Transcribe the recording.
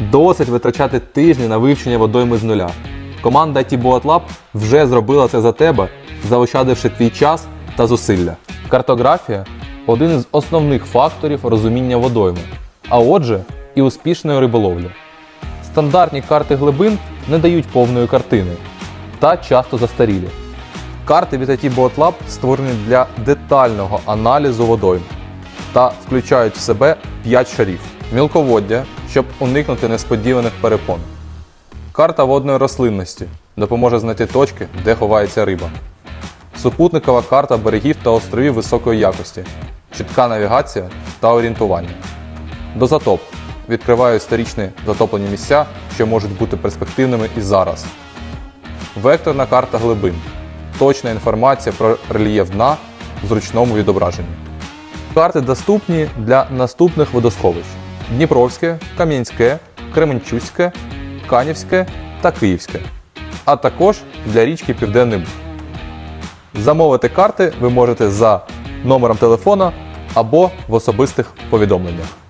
Досить витрачати тижні на вивчення водойми з нуля. Команда IT Boat Lab вже зробила це за тебе, заощадивши твій час та зусилля. Картографія один із основних факторів розуміння водойми, а отже, і успішної риболовлі. Стандартні карти глибин не дають повної картини та часто застарілі. Карти від IT Boat Lab створені для детального аналізу водойм та включають в себе 5 шарів. Мілководдя, щоб уникнути несподіваних перепон. Карта водної рослинності допоможе знайти точки, де ховається риба. Супутникова карта берегів та островів високої якості, чітка навігація та орієнтування. Дозатоп відкриває історичні затоплені місця, що можуть бути перспективними і зараз. Векторна карта глибин. Точна інформація про рельєф дна в зручному відображенні. Карти доступні для наступних водосховищ: Дніпровське, Кам'янське, Кременчуське, Канівське та Київське, а також для річки Південний Буг. Замовити карти ви можете за номером телефона або в особистих повідомленнях.